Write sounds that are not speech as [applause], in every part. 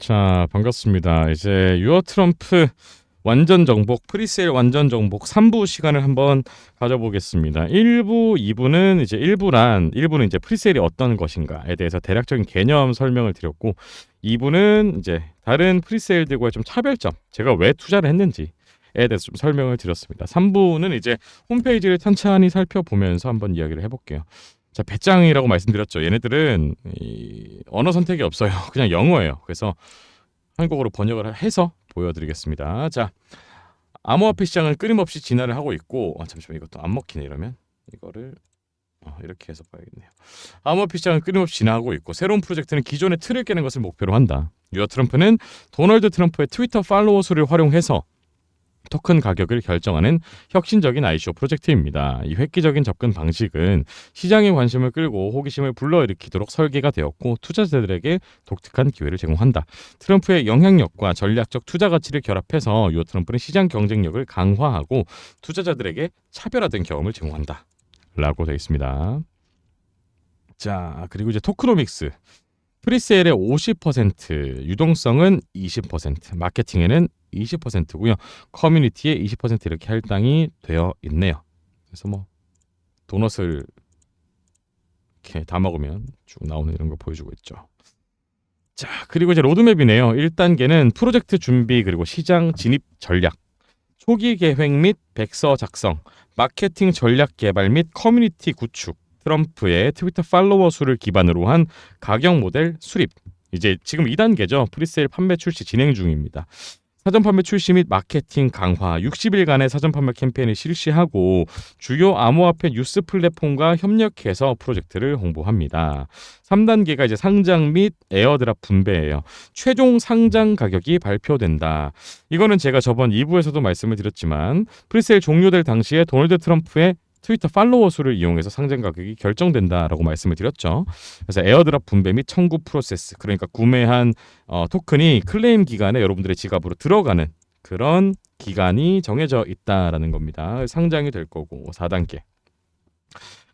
자, 반갑습니다. 이제 유어 트럼프 완전 정복, 프리세일 완전 정복 3부 시간을 한번 가져보겠습니다. 1부, 2부는 이제 1부란 1부는 이제 프리세일이 어떤 것인가에 대해서 대략적인 개념 설명을 드렸고 2부는 이제 다른 프리세일들과의 좀 차별점, 제가 왜 투자를 했는지 에 대해서 좀 설명을 드렸습니다. 3부는 이제 홈페이지를 천천히 살펴보면서 한번 이야기를 해볼게요. 자, 배짱이라고 말씀드렸죠. 얘네들은 이 언어 선택이 없어요. [laughs] 그냥 영어예요. 그래서 한국어로 번역을 해서 보여드리겠습니다. 자, 암호화폐 시장은 끊임없이 진화를 하고 있고, 아, 잠시만 이것도 안 먹히네 이러면 이거를 어, 이렇게 해서 봐야겠네요. 암호화폐 시장은 끊임없이 진화하고 있고 새로운 프로젝트는 기존의 틀을 깨는 것을 목표로 한다. 유어 트럼프는 도널드 트럼프의 트위터 팔로워 수를 활용해서 토큰 가격을 결정하는 혁신적인 ICO 프로젝트입니다. 이 획기적인 접근 방식은 시장의 관심을 끌고 호기심을 불러일으키도록 설계가 되었고 투자자들에게 독특한 기회를 제공한다. 트럼프의 영향력과 전략적 투자 가치를 결합해서 유어 트럼프는 시장 경쟁력을 강화하고 투자자들에게 차별화된 경험을 제공한다. 라고 되어 있습니다. 자, 그리고 이제 토크노믹스. 프리세일의 50%, 유동성은 20%, 마케팅에는 20%고요. 커뮤니티에 20% 이렇게 할당이 되어 있네요. 그래서 뭐 도넛을 이렇게 다 먹으면 쭉 나오는 이런 거 보여주고 있죠. 자, 그리고 이제 로드맵이네요. 1단계는 프로젝트 준비 그리고 시장 진입 전략, 초기 계획 및 백서 작성, 마케팅 전략 개발 및 커뮤니티 구축, 트럼프의 트위터 팔로워 수를 기반으로 한 가격 모델 수립. 이제 지금 2단계죠. 프리세일 판매 출시 진행 중입니다. 사전 판매 출시 및 마케팅 강화 60일간의 사전 판매 캠페인을 실시하고 주요 암호화폐 뉴스 플랫폼과 협력해서 프로젝트를 홍보합니다. 3단계가 이제 상장 및 에어드랍 분배예요. 최종 상장 가격이 발표된다. 이거는 제가 저번 2부에서도 말씀을 드렸지만 프리세일 종료될 당시에 도널드 트럼프의 트위터 팔로워 수를 이용해서 상장 가격이 결정된다라고 말씀을 드렸죠. 그래서 에어드랍 분배 및 청구 프로세스 그러니까 구매한 어, 토큰이 클레임 기간에 여러분들의 지갑으로 들어가는 그런 기간이 정해져 있다라는 겁니다. 상장이 될 거고 4단계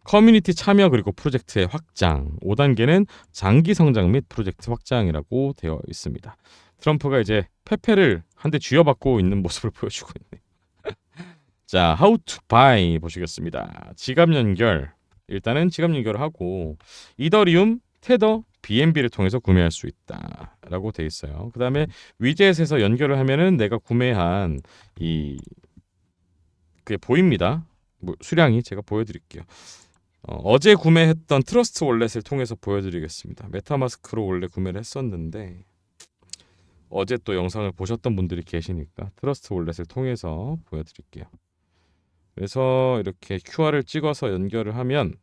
커뮤니티 참여 그리고 프로젝트의 확장 5단계는 장기 성장 및 프로젝트 확장이라고 되어 있습니다. 트럼프가 이제 페페를 한 대 쥐어받고 있는 모습을 [laughs] 보여주고 있네. 자, how to buy 보시겠습니다. 지갑 연결. 일단은 지갑 연결을 하고 이더리움, 테더, BNB를 통해서 구매할 수 있다라고 돼 있어요. 그다음에 위젯에서 연결을 하면은 내가 구매한 이 그게 보입니다. 뭐 수량이 제가 보여드릴게요. 어, 제 구매했던 트러스트 월렛을 통해서 보여드리겠습니다. 메타마스크로 원래 구매를 했었는데 어제 또 영상을 보셨던 분들이 계시니까 트러스트 월렛을 통해서 보여드릴게요. 그래서 이렇게 QR을 찍어서 연결을 하면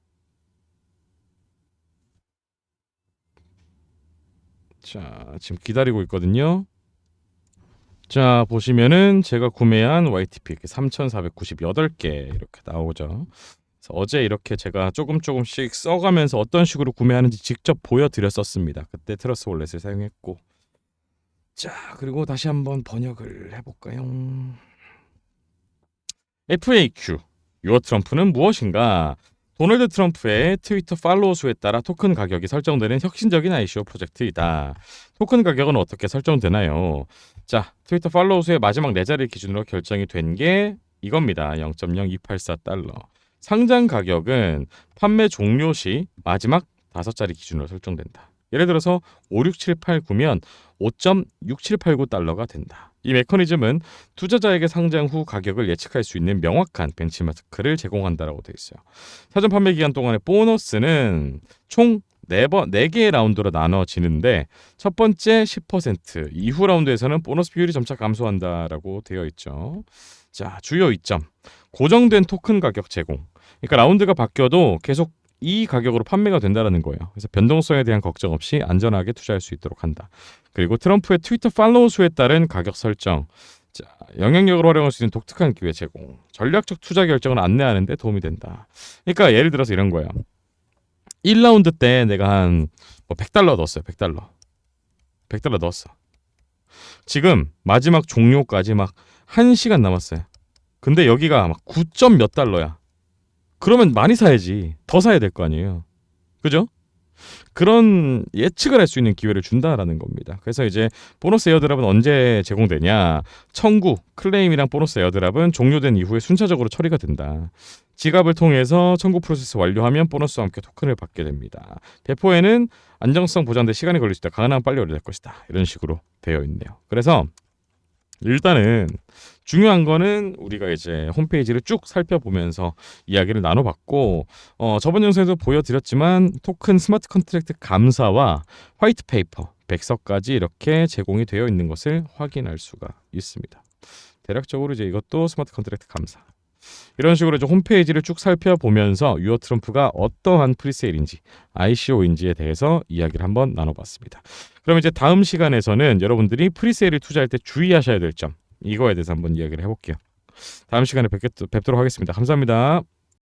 자, 지금 기다리고 있거든요. 자, 보시면은 제가 구매한 YTP 이렇게 3,498개 이렇게 나오죠. 어제 이렇게 제가 조금 조금씩 써가면서 어떤 식으로 구매하는지 직접 보여드렸었습니다. 그때 트러스 월렛을 사용했고. 자, 그리고 다시 한번 번역을 해볼까요? FAQ 유어 트럼프는 무엇인가? 도널드 트럼프의 트위터 팔로워 수에 따라 토큰 가격이 설정되는 혁신적인 ICO 프로젝트이다. 토큰 가격은 어떻게 설정되나요? 자, 트위터 팔로워 수의 마지막 네 자리 기준으로 결정이 된 게 이겁니다. 0.0284달러. 상장 가격은 판매 종료 시 마지막 다섯 자리 기준으로 설정된다. 예를 들어서 56789면 5.6789달러가 된다. 이 메커니즘은 투자자에게 상장 후 가격을 예측할 수 있는 명확한 벤치마크를 제공한다라고 되어 있어요. 사전 판매 기간 동안의 보너스는 총 4번 4개의 라운드로 나눠지는데 첫 번째 10% 이후 라운드에서는 보너스 비율이 점차 감소한다라고 되어 있죠. 자, 주요 이점. 고정된 토큰 가격 제공. 그러니까 라운드가 바뀌어도 계속 이 가격으로 판매가 된다는 거예요. 그래서 변동성에 대한 걱정 없이 안전하게 투자할 수 있도록 한다. 그리고 트럼프의 트위터 팔로우 수에 따른 가격 설정, 자, 영향력을 활용할 수 있는 독특한 기회 제공, 전략적 투자 결정을 안내하는 데 도움이 된다. 그러니까 예를 들어서 이런 거예요. 1라운드 때 내가 한 뭐 100달러 넣었어요. 100달러. 100달러 넣었어. 지금 마지막 종료까지 막 1시간 남았어요. 근데 여기가 막 9점 몇 달러야. 그러면 많이 사야지. 더 사야 될 거 아니에요. 그죠? 그런 예측을 할 수 있는 기회를 준다라는 겁니다. 그래서 이제 보너스 에어드랍은 언제 제공되냐? 청구, 클레임이랑 보너스 에어드랍은 종료된 이후에 순차적으로 처리가 된다. 지갑을 통해서 청구 프로세스 완료하면 보너스와 함께 토큰을 받게 됩니다. 배포에는 안정성 보장돼 시간이 걸릴 수 있다. 가능하면 빨리 완료될 것이다. 이런 식으로 되어 있네요. 그래서 일단은 중요한 거는 우리가 이제 홈페이지를 쭉 살펴보면서 이야기를 나눠봤고 어, 저번 영상에도 보여드렸지만 토큰 스마트 컨트랙트 감사와 화이트 페이퍼 백서까지 이렇게 제공이 되어 있는 것을 확인할 수가 있습니다. 대략적으로 이제 이것도 스마트 컨트랙트 감사 이런 식으로 이제 홈페이지를 쭉 살펴보면서 유어 트럼프가 어떠한 프리세일인지 ICO인지에 대해서 이야기를 한번 나눠봤습니다. 그럼 이제 다음 시간에서는 여러분들이 프리세일을 투자할 때 주의하셔야 될 점 이거에 대해서 한번 이야기를 해볼게요. 다음 시간에 뵙겠, 뵙도록 하겠습니다. 감사합니다.